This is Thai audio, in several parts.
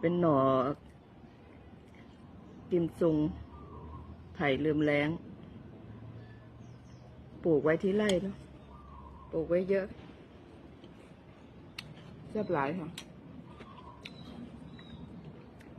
เป็นหน่อกิมซุงไผ่ลืมแล้งปลูกไว้ที่ไร่เนาะปลูกไว้เยอะแซ่บหลายค่ะ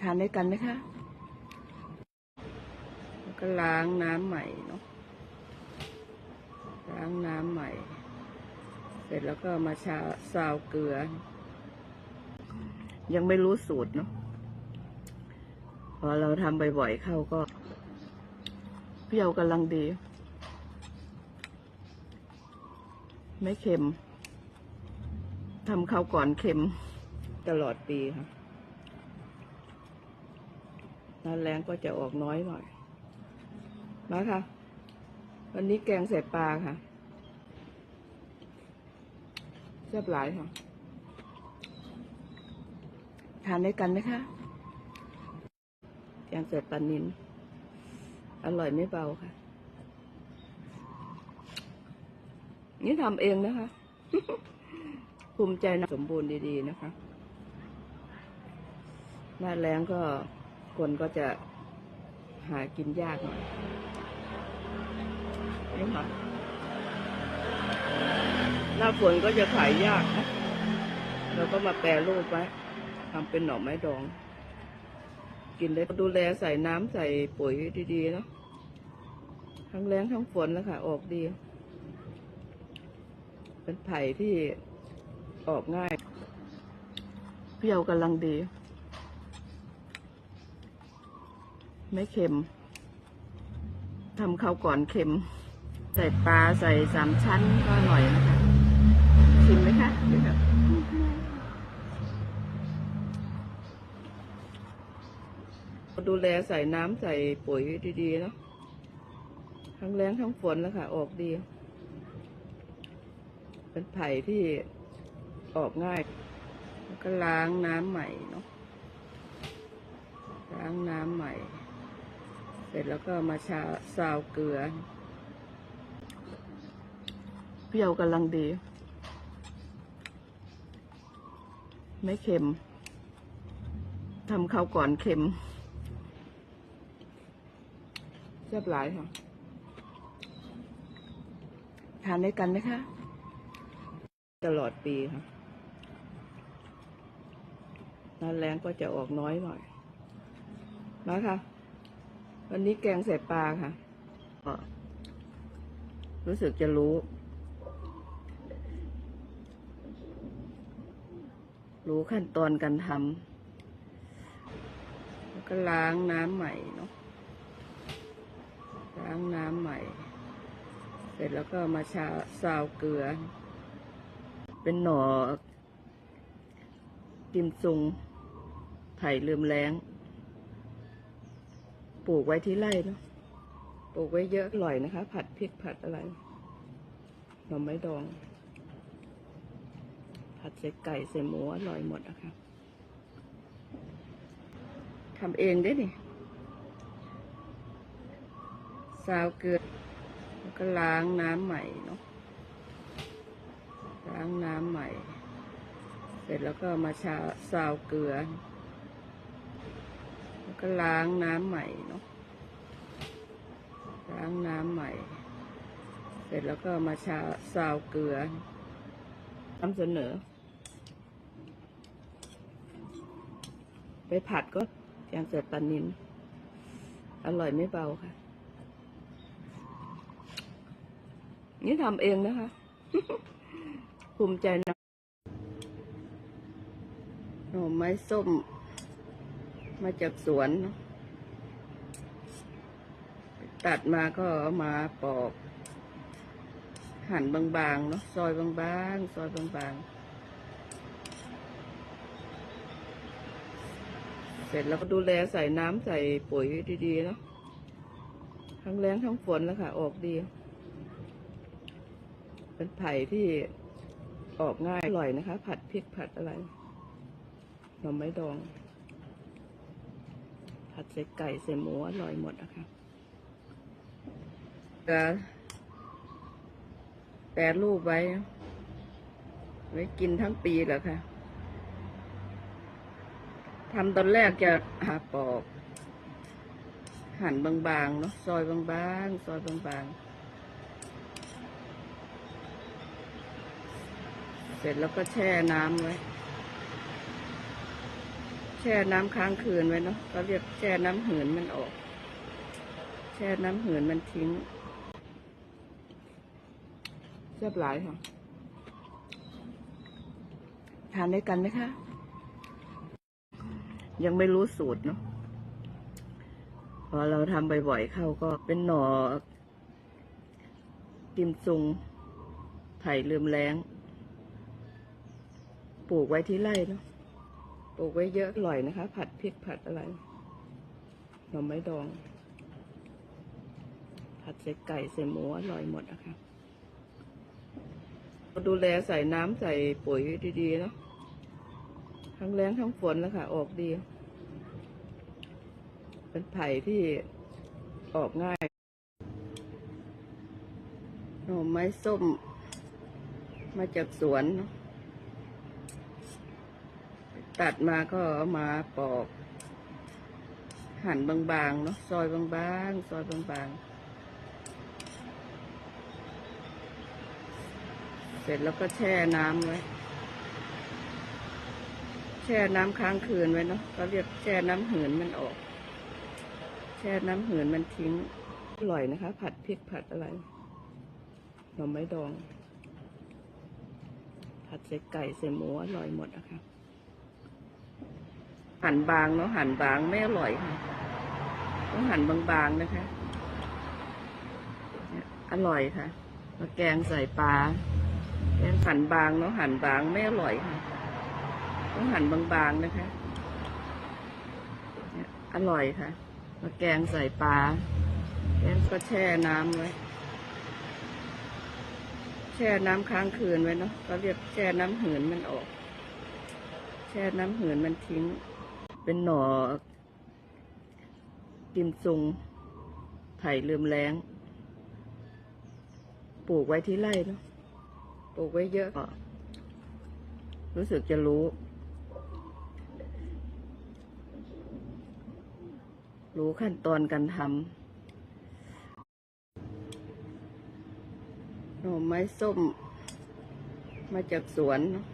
ทานด้วยกันไหมคะแล้วก็ล้างน้ำใหม่เนาะล้างน้ำใหม่ เสร็จแล้วก็มาชาซาวเกลือ ยังไม่รู้สูตรเนาะพอเราทำบ่อยๆเข้าก็เปรี้ยวกำลังดี ไม่เค็มทำข้าวก่อนเค็มตลอดปีค่ะน้าแรงก็จะออกน้อยหน่อย มาค่ะ วันนี้แกงใส่ปลาค่ะแซ่บหลายค่ะ ทานด้วยกันไหมคะแกงใส่ปลานินอร่อยไม่เบาค่ะ นี่ทำเองนะคะ ภูมิใจนะสมบูรณ์ดีๆนะคะหน้าแรงก็คนก็จะหากินยากหน่อยนี่ค่ะหน้าฝนก็จะขายยากนะเราก็มาแปรรูปไว้ ทำเป็นหน่อไม้ดอง กินเลยดูแลใส่น้ำใส่ปุ๋ยดีๆเนาะทั้งแรงทั้งฝนแล้วค่ะ ออกดี เป็นไผ่ที่ออกง่าย เปรี้ยวกำลังดี ไม่เค็มทำข้าวก่อนเค็ม ใส่ปลาใส่สามชั้นก็อร่อยนะคะ ชิมไหมคะนี่ค่ะ ดูแลใส่น้ำใส่ปุ๋ยดีๆเนาะทั้งแรงทั้งฝนแล้วค่ะ ออกดี เป็นไผ่ที่ออกง่าย แล้วก็ล้างน้ำใหม่เนาะล้างน้ำใหม่ เสร็จแล้วก็มาชาซาวเกลือ เปรี้ยวกำลังดี ไม่เค็มทำข้าวก่อนเค็มแซ่บหลายค่ะทานด้วยกันไหมคะตลอดปีค่ะหน้าแรงก็จะออกน้อยหน่อยมาค่ะ วันนี้แกงใส่ปลาค่ะก็รู้สึกจะรู้ รู้ขั้นตอนการทำแล้วก็ล้างน้ำใหม่เนาะ ล้างน้ำใหม่ เสร็จแล้วก็มาชาซาวเกลือ เป็นหน่อ กิมซุงไผ่ลืมแล้ง ปลูกไว้ที่ไร่เนาะปลูกไว้เยอะอร่อยนะคะ ผัดพริกผัดอะไรหน่อไม้ดอง ผัดใส่ไก่ใส่หมูอร่อยหมดนะคะทำเองได้นี่ ซาวเกลือแล้วก็ล้างน้ำใหม่เนาะล้างน้ำใหม่ เสร็จแล้วก็มาชาซาวเกลือ แล้วก็ล้างน้ำใหม่เนาะล้างน้ำใหม่ เสร็จแล้วก็มาชาซาวเกลือนำเสนอ ไปผัดก็แกงเสร็จปลานินอร่อยไม่เบาค่ะ นี่ทำเองนะคะ ภูมิใจนะหน่อไม้ส้ม มาจากสวน ตัดมาก็เอามาปอก หั่นบางๆเนาะซอยบางๆ ซอยบางๆเสร็จแล้วก็ดูแลใส่น้ำใส่ปุ๋ยดีๆเนาะทั้งแรงทั้งฝนแล้วค่ะ ออกดี เป็นไผ่ที่ออกง่ายอร่อยนะคะ ผัดพริกผัดอะไรหน่อไม้ดอง ผัดใส่ไก่ใส่หมูอร่อยหมดนะคะจะแปรรูปไว้ ไว้กินทั้งปีแหละค่ะททำตอนแรกจะหาปอก หั่นบางๆเนาะซอยบางๆ ซอยบางๆ เส ร็จแล้วก็แช่น้ำไว้ แช่น้ำค้างคืนไว้เนาะเขาเรียกแช่น้ำเหืนมันออก แช่น้ำเหืนมันทิ้งเรียบร้อยค่ะ ทานด้วยกันไหมคะ ยังไม่รู้สูตรเนาะพอเราทำบ่อยๆเข้าก็เป็นหน่อกิมซุงไผ่ลืมแรง ปลูกไว้ที่ไร่เนาะปลูกไว้เยอะอร่อยนะคะ ผัดพริกผัดอะไรหน่อไม้ดอง ผัดใส่ไก่ใส่หมูอร่อยหมดอะคะดูแลใส่น้ำใส่ปุ๋ยดีๆเนาะทั้งแรงทั้งฝนแล้วค่ะ ออกดี เป็นไผ่ที่ออกง่ายหน่อไม้ส้ม มาจากสวนเนอะ ตัดมาก็เอามาปอก หั่นบางๆเนาะซอยบางๆ ซอยบางๆ เสร็จแล้วก็แช่น้ำไว้ แช่น้ำค้างคืนไว้เนาะเขาเรียกแช่น้ำเหืนมันออก แช่น้ำเหืนมันทิ้ง อร่อยนะคะ ผัดพริกผัดอะไรหน่อไม้ดอง ผัดใส่ไก่ใส่หมูอร่อยหมดอะคะ หั่นบางเนาะหั่นบางไม่อร่อยค่ะ ต้องหั่นบางๆนะคะ อร่อยค่ะมาแกงใส่ปลา แกงหั่นบางเนาะหั่นบางไม่อร่อยค่ะ ต้องหั่นบางๆนะคะ อร่อยค่ะมาแกงใส่ปลา แกงก็แช่น้ำไว้แช่น้ำค้างคืนไว้เนาะเขาเรียกแช่น้ำเหืนมันออก แช่น้ำเหืนมันทิ้ง เป็นหน่อกิมซุงไผ่ลืมแรงปลูกไว้ที่ไร่เนาะปลูกไว้เยอะก็รู้สึกจะรู้ รู้ขั้นตอนการทำหน่อไม้ส้ม มาจากสวนเนอะ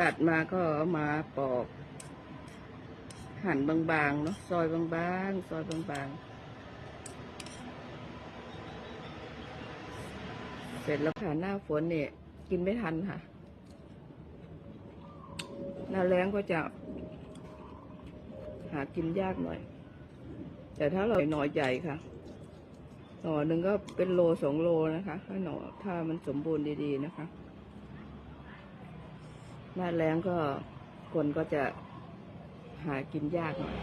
ตัดมาก็ามาปอก หั่นบางๆเนาะซอยบางๆ ซอยบางๆ เสร็จแล้วค่ะหน้าฝนเนี่ย กินไม่ทันค่ะ หน้าแล้งก็จะหากินยากหน่อย แต่ถ้าเราหน่อใหญ่ค่ะ หน่อหนึ่งก็เป็นโลสองโลนะคะ ถ้าหน่อถ้ามันสมบูรณ์ดีๆนะคะ หน้าแล้งก็คนก็จะหากินยากหน่อย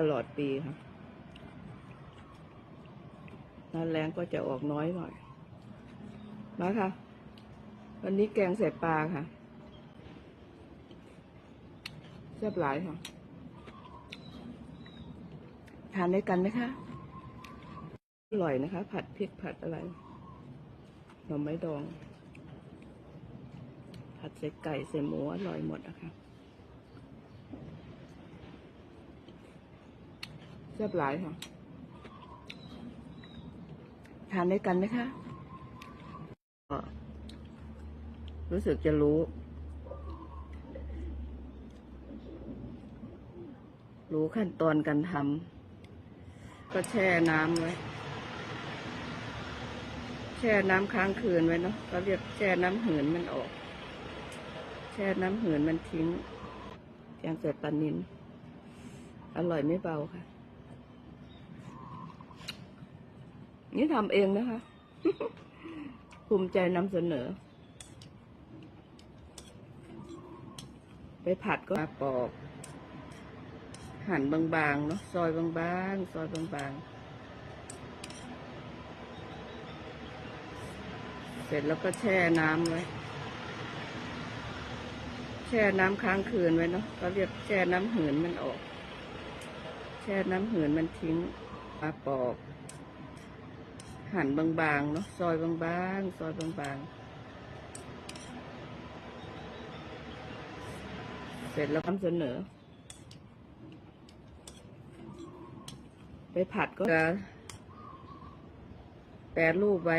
ตลอดปีค่ะหน้าแล้งก็จะออกน้อยหน่อยมาค่ะ วันนี้แกงใส่ปลาค่ะแซ่บหลายค่ะ ทานด้วยกันไหมคะ อร่อยนะคะ ผัดพริกผัดอะไรหน่อไม้ดอง ผัดใส่ไก่ใส่หมูอร่อยหมดอะคะแซ่บหลายค่ะ ทานด้วยกันไหมคะรู้สึกจะรู้ รู้ขั้นตอนการทำก็แช่น้ำไว้แช่น้ำค้างคืนไว้เนาะเขาเรียกแช่น้ำเหืนมันออก ช่น้ำเหืนมันทิ้งแกงเสร็จปลานินอร่อยไม่เบาค่ะ นี่ทำเองนะคะ ภูมิใจนำเสนอ ไปผัดก็มาปอก หั่นบางๆเนาะซอยบางๆ ซอยบางๆ เสร็จแล้วก็แช่น้ำไว้ แช่น้ำค้างคืนไว้เนาะเขาเรียกแช่น้ำเหืนมันออก แช่น้ำเหืนมันทิ้งมาปอก หั่นบางๆเนาะซอยบางๆซอยบางๆ เสร็จแล้วนำเสนอ ไปผัดก็จะแปรรูปไว้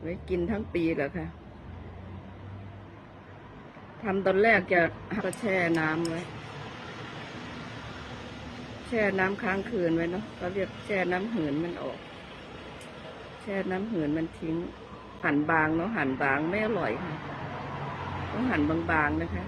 ไว้กินทั้งปีแหละค่ะ ทำตอนแรกจะก็แช่น้ำไว้ แช่น้ำค้างคืนไว้เนาะเขาเรียกแช่น้ำหืนมันออก แช่น้ำหืนมันทิ้ง หั่นบางเนาะหั่นบางไม่อร่อยค่ะ ต้องหั่นบางๆนะคะ